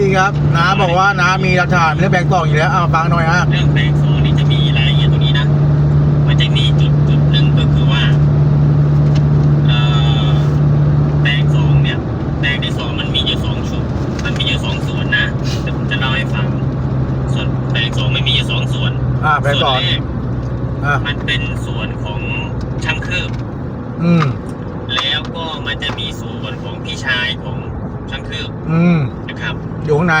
ซีครับน้าบอกว่าน้ามีหลักฐานเรื่องแบงค์ตองอยู่แล้วเอาฟังหน่อยฮะเรื่องแปลงโซนี่จะมีรายละเอียดตรงนี้นะ มันจะมีจุดจุดหนึ่งก็คือว่าเอ่อแปลงสองเนี่ยแปลงที่สองมันมีอยู่สองชุดมันมีอยู่สองส่วนนะเดี๋ยวผมจะเล่าให้ฟัง ส่วนแปลงสองไม่มีอยู่สองส่วนอ่าแบงค์ส่ตวอนงแรกอ่ามันเป็นส่วนของช่างคืบอืมแล้วก็มันจะมีส่วนของพี่ชายของช่างคืบอืมนะ ครับอยู่ข้างใน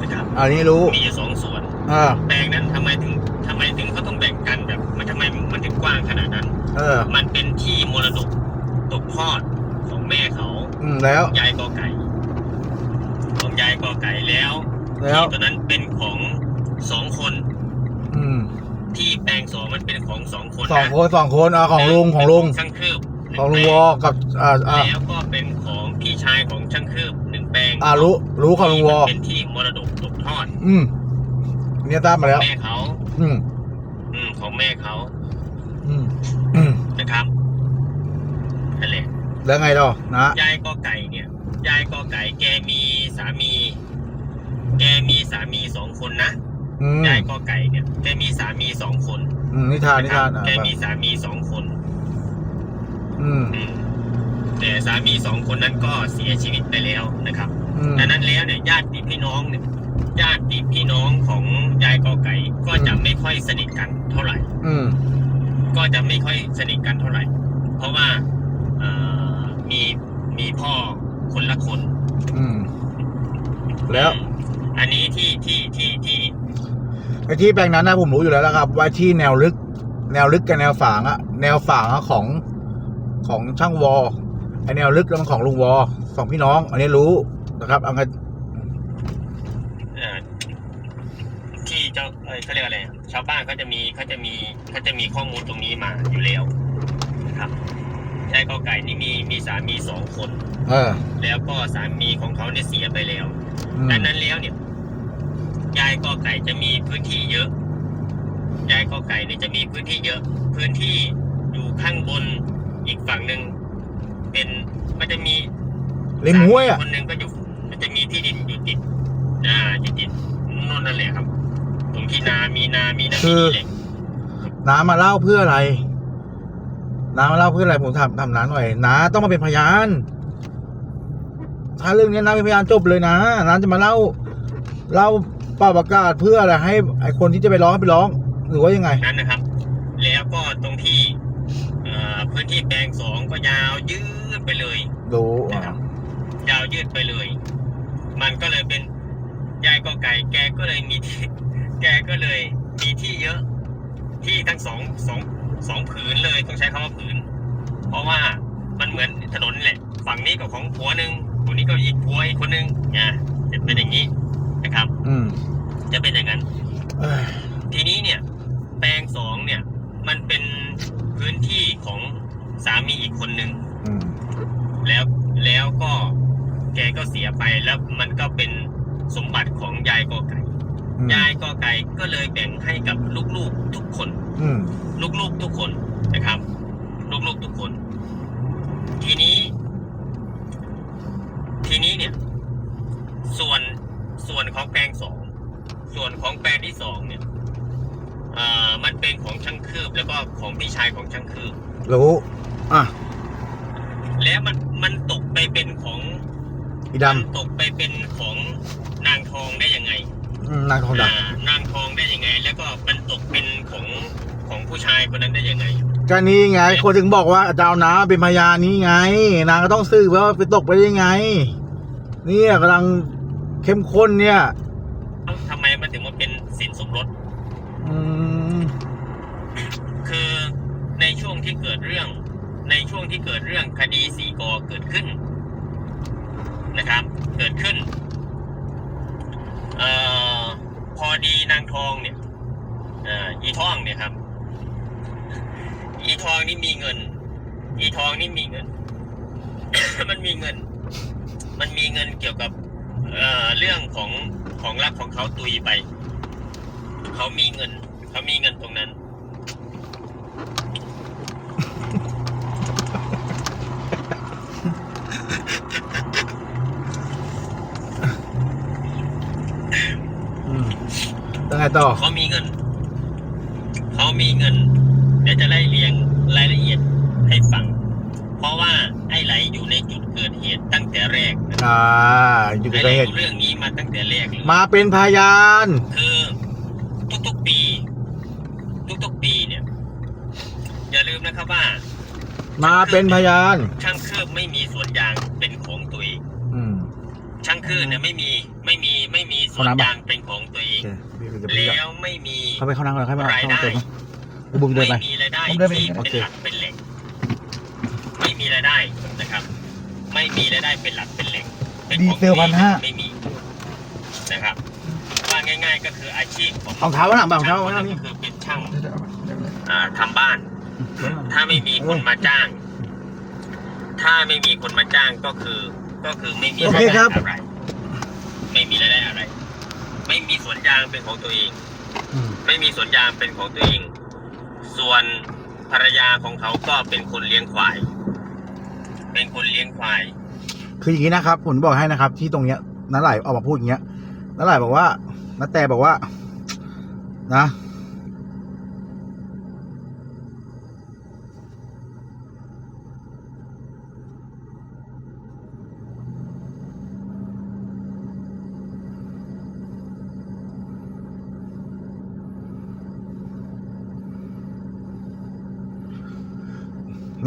นะครับอันนี้รู้มีอยู่สองส่วนอ่าแปลงนั้นทำไมถึงทำไมถึงเขาต้องแบ่งกันแบบ มันทำไมมันถึงกว้างขนาดนั้น เออ มันเป็นที่มรดกตกทอดของแม่เขาอืมแล้วยายกอไก่ของยายกอไก่แล้วแล้วที่ตัวนั้นเป็นของสองคน อืม ที่แปลงสองมันเป็นของสองคนสองนะคนสองคนอ่าของลุงของลุงช่างคืบหนึ่ของลุงแปวอกับอ่าอ่าแล้วก็เป็นของพี่ชายของช่างคืบหนึ่งแปลง อ่ารู้รู้ของลุงวอที่มันเป็นที่มรดกตกทอด อืมเนี่ยตามมาแล้ว แม่เขา อืม อืมของแม่เขา อืมอืมนะครับนั่นแหละแล้วไงต่อนะยายกอไก่เนี่ย ยายกอไก่แกมีสามี แกมีสามีสองคนนะอืมยายกอไก่เนี่ยแกมีสามีสองคนอืมนิทานนินะครัทาบนอ่าแกมีสามีสองคน อืม อืม แต่สามีสองคนนั้นก็เสียชีวิตไปแล้วนะครับอืมดังนั้นแล้วเนี่ยญาติพี่น้องเนี่ยญาติพี่น้องของยายกอไก่ก็จะอืมไม่ค่อยสนิทกันเท่าไหร่ อืมก็จะไม่ค่อยสนิทกันเท่าไหร่ เพราะว่าเอ่อมีมีพ่อคนละคนอืมแล้วอืมอันนี้ที่ที่ที่ที่ไอ้ที่แปลงนั้นนะผมรู้อยู่แล้วนะครับ ว่าที่แนวลึก แนวลึกกับแนวฝางอะแนวฝางอะของของช่างวอ ไอแนวลึกแล้วมันของลุงวอสองพี่น้อง อันนี้รู้นะครับ เอาไงเอ่อที่เจ้าเอ้ยเขาเรียกอะไรอะชาวบ้านเขาจะมีเขาจะมีเขาจะมีข้อมูลตรงนี้มาอยู่แล้วนะครับยายกอไก่นี่มีมีสามีสองคน เออแล้วก็สามีของเขาเนี่ยเสียไปแล้วอืมดังนั้นแล้วเนี่ยยายกอไก่จะมีพื้นที่เยอะยายกอไก่เนี่ยจะมีพื้นที่เยอะ พื้นที่อยู่ข้างบนอีกฝั่งหนึ่งเป็น มันจะมีริมห้วยอะคนหนึ่งก็อยู่มันจะมีที่ดินอยู่ติดอ่าอยู่ติดนู่นนั่นแหละครับ ตรงที่นามีนามีนามีนี่แหละน้ามาเล่าเพื่ออะไร น้ามาเล่าเพื่ออะไรผมถามถามน้าหน่อยน้าต้องมาเป็นพยาน ถ้าเรื่องนี้น้าเป็นพยานจบเลยนะน้าจะมาเล่าเล่าเป่าประกาศเพื่ออะไรให้ไอคนที่จะไปร้องให้ไปร้อง หรือว่ายังไง นั้นนะครับ แล้วก็ตรงที่เอ่อ พื้นที่แปลงสองก็ยาวยืดไปเลยดูนะอะครับยาวยืดไปเลย มันก็เลยเป็นยายก็ไก่แกก็เลยมีที่แกก็เลยมีที่เยอะ ที่ทั้งสองสองสองผืนเลยต้องใช้คำว่าผืน เพราะว่ามันเหมือนถนนนี่แหละ ฝั่งนี้ก็ของผัวหนึ่งคนนี้ก็อีกผัวอีกคนหนึ่งนะจะเป็นอย่างนี้นะครับ อืมจะเป็นอย่างนั้นเอ้ยทีนี้เนี่ย แปลงสองเนี่ย มันเป็นพื้นที่ของ สามีอีกคนหนึ่งอืมแล้วแล้วก็แกก็เสียไปแล้วมันก็เป็นสมบัติของยายกอไก่อืมยายกอไก่ก็เลยแบ่งให้กับลูกๆทุกคน อืมลูกๆทุกคนนะครับ ลูกๆทุกคน ทีนี้ ทีนี้เนี่ย ส่วนส่วนของแปลงสองส่วนของแปลงที่สองเนี่ยเอ่อมันเป็นของช่างคืบแล้วก็ของพี่ชายของช่างคืบรู้ อะแล้วมันมันตกไปเป็นของอีดมันตกไปเป็นของนางทองได้ยังไงำอืมนางทองดอ่านางทองได้ยังไง แล้วก็มันตกเป็นของของผู้ชายคนนั้นได้ยังไงำก็นี่ไง คนถึงบอกว่าจะเอาน้าเป็นพยานนี้ไง นางก็ต้องสืบว่าไปตกไปได้ยังไง เนี่ยกำลังเข้มข้นเนี่ยทำไมมันถึงมาเป็นสินสมรส อืมคือในช่วงที่เกิดเรื่อง ในช่วงที่เกิดเรื่องคดีสีกอเกิดขึ้นนะครับ เกิดขึ้นออพอดีนางทองเนี่ยอีทองเนี่ยครับ อีทองนี่มีเงิน อีทองนี่มีเงิน มันมีเงิน มันมีเงินเกี่ยวกับเออเรื่องของของรักของเขาตุยไป เขามีเงิน เขามีเงินตรงนั้น อืมแล้วไงต่อเขามีเงิน เขามีเงิน เดี๋ยวจะไล่เรียงรายละเอียดให้ฟัง เพราะว่าไอ้ไหลอยู่ในจุดเกิดเหตุตั้งแต่แรกนะอ่าอยู่ไอ้กับไหลเหตุรู้เรื่องนี้มาตั้งแต่แรกเลยมาเป็นพยาน คือทุกๆปี ทุกๆปีเนี่ย อย่าลืมนะครับว่า มาเป็นพยาน ช่างเครือบไม่มีสวนยางเป็นของตัวเองอืมช่างเครือบเนี่ยไม่มี ไม่มีไม่มีสวนยางเป็นของตัวเอโองเคพี่จะไปแล้วไม่มีเข้าไปเข้านั่งก่อนเข้าไปรายเข้าได้มาเติมนะบุ้มเดินไปไม่มีรายได้ผมเดินไปที่โอเป็นเคหลักเป็นแหล่งไม่มีรายได้นะครับ ไม่มีรายได้เป็นหลักเป็นแหล่งเป็นดีของเซลพันห้าไม่มีนะครับว่าง่าย ๆ ก็คืออาชีพของรองเท้าหนังรองเท้าหนังนี่ก็คือเป็นช่างอ่าทำบ้าน ถ้าไม่มีคนมาจ้าง ถ้าไม่มีคนมาจ้างก็คือ ก็คือไม่มีโอรายเคได้ครับอะไรไม่มีรายได้อะไร ไม่มีสวนยางเป็นของตัวเอง อืมไม่มีสวนยางเป็นของตัวเอง ส่วนภรรยาของเขาก็เป็นคนเลี้ยงควาย เป็นคนเลี้ยงควาย คืออย่างนี้นะครับ ผมบอกให้นะครับ ที่ตรงเนี้ยน้าไหลออกมาพูดอย่างเงี้ยน้าไหลบอกว่าน้าแต่บอกว่า นะ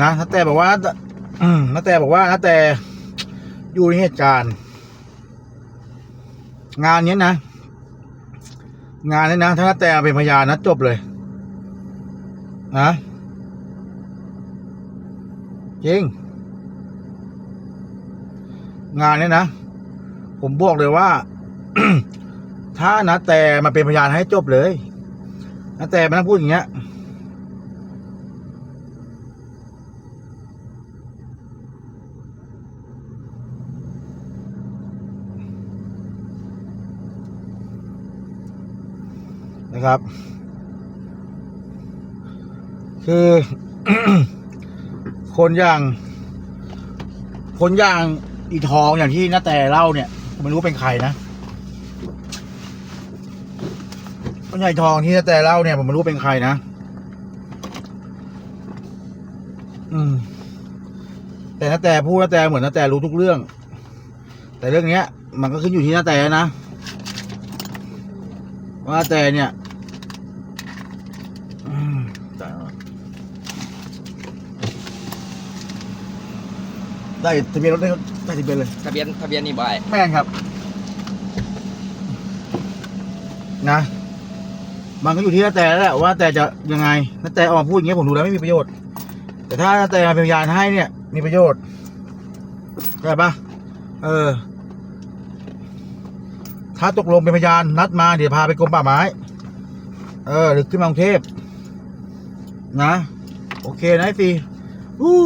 นะน้าแต่บอกว่าอืมน้าแต่บอกว่าน้าแต่อยู่ในเหตุการณ์ งานนี้นะ งานนี้นะ ถ้าน้าแต่เป็นพยานนะจบเลย นะจริง งานนี้นะ ผมบอกเลยว่า ถ้านะแต่มาเป็นพยานให้จบเลยนะแต่มานั่งพูดอย่างเงี้ย นะครับ คือ คนอย่าง คนอย่างอีทองอย่างที่น้าแต่เล่าเนี่ยผมไม่รู้เป็นใครนะคนใหญ่ทองที่น้าแต่เล่าเนี่ยผมไม่รู้เป็นใครนะอืม แต่น้าแต่พูดน้าแต่เหมือนน้าแต่รู้ทุกเรื่อง แต่เรื่องเนี้ย มันก็ขึ้นอยู่ที่น้าแต่นะว่าแต่เนี่ยอืม ได้ทะเบียนรถได้ได้ทะเบียนเลย ทะเบียนทะเบียนนี่บ่ายแม่นครับ นะ มันก็อยู่ที่น้าแต่แล้วแหละว่าแต่จะยังไงน้าแต่ออกมาพูดอย่างเงี้ยผมดูแล้วไม่มีประโยชน์ แต่ถ้าน้าแต่มาเป็นพยานให้เนี่ย มีประโยชน์ใช่ปะเออ ถ้าตกลงเป็นพยานนัดมาเดี๋ยวพาไปกรมป่าไม้ เออ หรือขึ้นมากรุงเทพนะ โอเคนะไอ้ฟีอู้